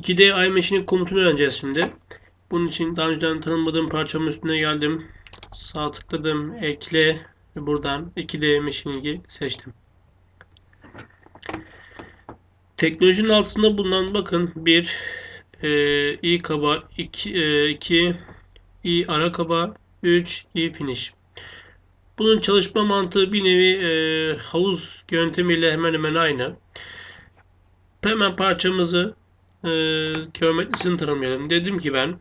2D iMachine'in komutunu öğreneceğiz şimdi. Bunun için daha önceden tanımadığım parçamın üstüne geldim. Sağ tıkladım. Ekle. Ve buradan 2D Machining'i seçtim. Teknolojinin altında bulunan bakın bir e, i kaba, 2 e, i ara kaba, 3 i finish. Bunun çalışma mantığı bir nevi e, havuz yöntemiyle hemen hemen aynı. Hemen parçamızı e, geometrisini tanımlayalım. Dedim ki ben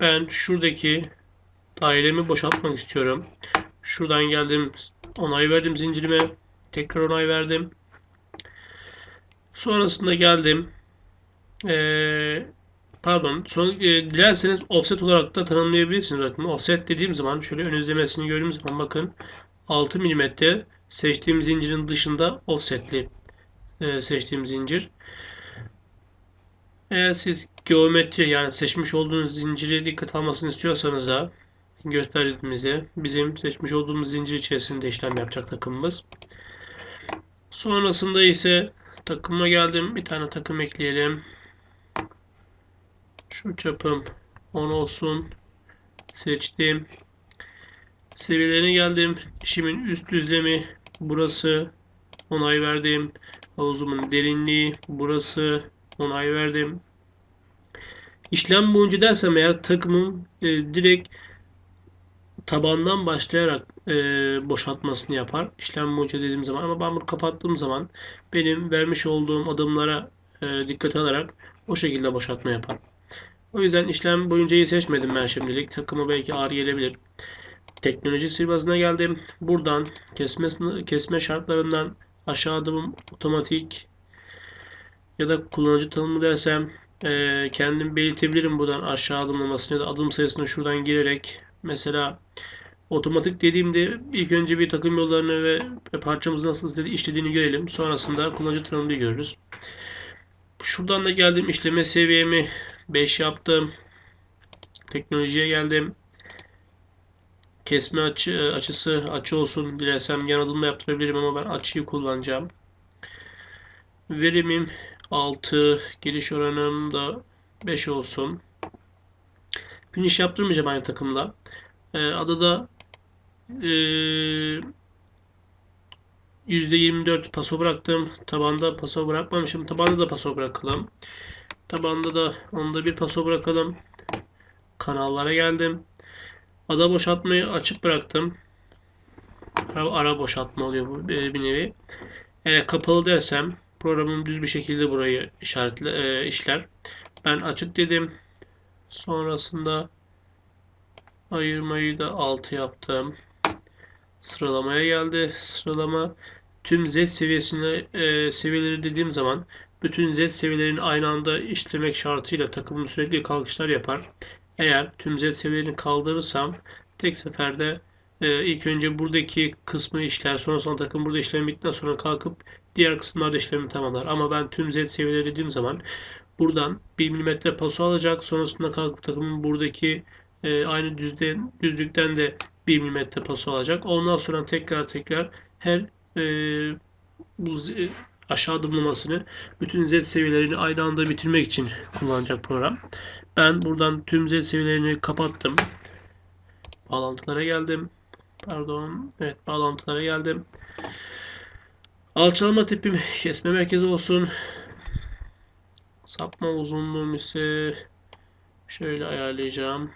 ben şuradaki dairemi boşaltmak istiyorum. Şuradan geldim. Onay verdim zincirime. Tekrar onay verdim. Sonrasında geldim. Ee, pardon. Son, e, dilerseniz offset olarak da tanımlayabilirsiniz. Bakın offset dediğim zaman şöyle ön izlemesini gördüğüm zaman bakın 6 mm seçtiğim zincirin dışında offsetli e, seçtiğim zincir. Eğer siz geometri yani seçmiş olduğunuz zinciri dikkat almasını istiyorsanız da gösterdiğimizde bizim seçmiş olduğumuz zincir içerisinde işlem yapacak takımımız. Sonrasında ise takıma geldim. Bir tane takım ekleyelim. Şu çapım 10 olsun. Seçtim. Seviyelerine geldim. İşimin üst düzlemi burası. Onay verdim. Havuzumun derinliği burası. Onay verdim. İşlem boyunca dersem eğer takımın e, direkt tabandan başlayarak e, boşaltmasını yapar. İşlem boyunca dediğim zaman ama ben bunu kapattığım zaman benim vermiş olduğum adımlara e, dikkat alarak o şekilde boşaltma yapar. O yüzden işlem boyuncayı seçmedim ben şimdilik. Takımı belki ağır gelebilir. Teknoloji sihirbazına geldim. Buradan kesme, kesme şartlarından aşağı adım otomatik ya da kullanıcı tanımı dersem e, kendim belirtebilirim buradan aşağı adımlamasını ya da adım sayısını şuradan girerek mesela otomatik dediğimde ilk önce bir takım yollarını ve parçamız nasıl işlediğini görelim. Sonrasında kullanıcı tanımını görürüz. Şuradan da geldim işleme seviyemi 5 yaptım. Teknolojiye geldim. Kesme açı, açısı açı olsun. Dilersem yan adımla yaptırabilirim ama ben açıyı kullanacağım. Verimim 6. Giriş oranım da 5 olsun. Finish yaptırmayacağım aynı takımda. Ee, adada e, %24 paso bıraktım. Tabanda paso bırakmamışım. Tabanda da paso bırakalım. Tabanda da onda bir paso bırakalım. Kanallara geldim. Ada boşaltmayı açık bıraktım. Ara, ara boşaltma oluyor bu bir nevi. Eğer kapalı dersem programım düz bir şekilde burayı işaretle e, işler. Ben açık dedim. Sonrasında ayırmayı da 6 yaptım. Sıralamaya geldi. Sıralama tüm Z seviyesine e, seviyeleri dediğim zaman bütün Z seviyelerini aynı anda işlemek şartıyla takımın sürekli kalkışlar yapar. Eğer tüm Z seviyelerini kaldırırsam tek seferde e, ilk önce buradaki kısmı işler. Sonrasında takım burada işlem bittikten sonra kalkıp diğer kısımlarda işlemi tamamlar. Ama ben tüm Z seviyeleri dediğim zaman buradan 1 mm paso alacak. Sonrasında kalkıp takımın buradaki e, aynı düzde, düzlükten de 1 mm paso alacak. Ondan sonra tekrar tekrar her e, bu aşağı adımlamasını bütün Z seviyelerini aynı anda bitirmek için kullanacak program. Ben buradan tüm Z seviyelerini kapattım. Bağlantılara geldim. Pardon. Evet bağlantılara geldim. Alçalma tipim kesme merkezi olsun. Sapma uzunluğum ise şöyle ayarlayacağım.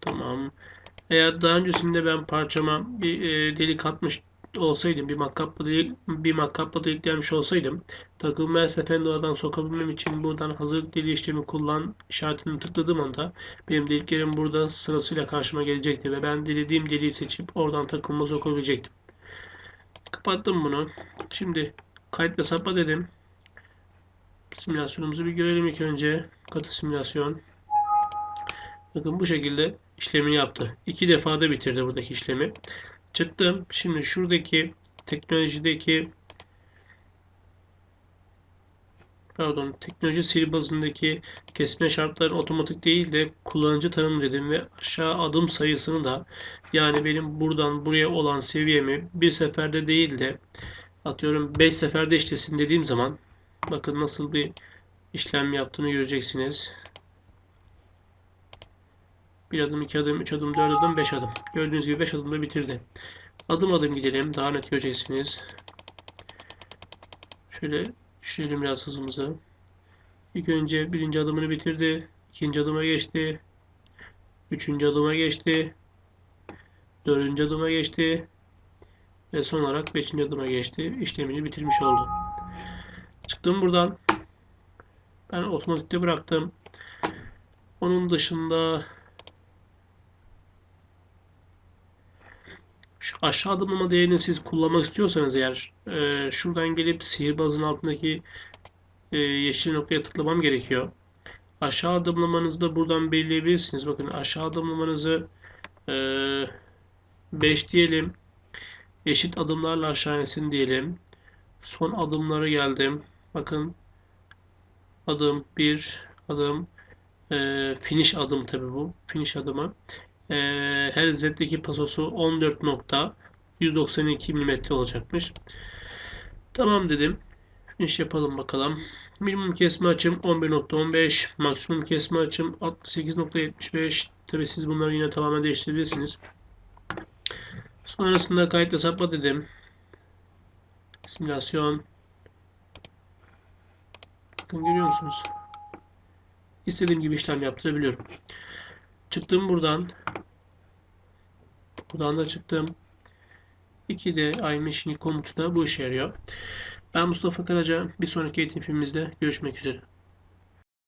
Tamam. Eğer daha öncesinde ben parçama bir e, delik atmış olsaydım, bir matkapla değil, bir matkapla deliklenmiş olsaydım, takımı her seferinde oradan sokabilmem için buradan hazır deli işlemi kullan işaretini tıkladığım anda benim deliklerim burada sırasıyla karşıma gelecekti ve ben dilediğim deliği seçip oradan takımıma sokabilecektim. Kapattım bunu. Şimdi kayıt ve dedim. Simülasyonumuzu bir görelim ilk önce. Katı simülasyon. Bakın bu şekilde işlemini yaptı. İki defada bitirdi buradaki işlemi. Çıktım. Şimdi şuradaki teknolojideki pardon teknoloji sihirbazındaki kesme şartları otomatik değil de kullanıcı tanım dedim ve aşağı adım sayısını da yani benim buradan buraya olan seviyemi bir seferde değil de atıyorum 5 seferde işlesin dediğim zaman bakın nasıl bir işlem yaptığını göreceksiniz. Bir adım, iki adım, üç adım, dört adım, beş adım. Gördüğünüz gibi beş adımda bitirdi. Adım adım gidelim. Daha net göreceksiniz. Şöyle düşürelim biraz hızımızı. İlk önce birinci adımını bitirdi. ikinci adıma geçti. Üçüncü adıma geçti. Dördüncü adıma geçti. Ve son olarak beşinci adıma geçti. İşlemini bitirmiş oldu. Çıktım buradan. Ben otomatikte bıraktım. Onun dışında şu aşağı adımlama değerini siz kullanmak istiyorsanız eğer e, şuradan gelip sihirbazın altındaki e, yeşil noktaya tıklamam gerekiyor. Aşağı adımlamanızı da buradan belirleyebilirsiniz. Bakın aşağı adımlamanızı e, 5 diyelim. Eşit adımlarla aşağı insin diyelim. Son adımlara geldim. Bakın adım 1 adım e, finish adım tabi bu. Finish adımı. E, her Z'deki pasosu 14.192 mm olacakmış. Tamam dedim. Finish yapalım bakalım. Minimum kesme açım 11.15. Maksimum kesme açım 68.75. Tabi siz bunları yine tamamen değiştirebilirsiniz. Sonrasında kayıtla sapma dedim. Simülasyon. Bakın görüyor musunuz? İstediğim gibi işlem yaptırabiliyorum. Çıktım buradan. Buradan da çıktım. 2D iMachine komutu da bu işe yarıyor. Ben Mustafa Karaca. Bir sonraki eğitim filmimizde görüşmek üzere.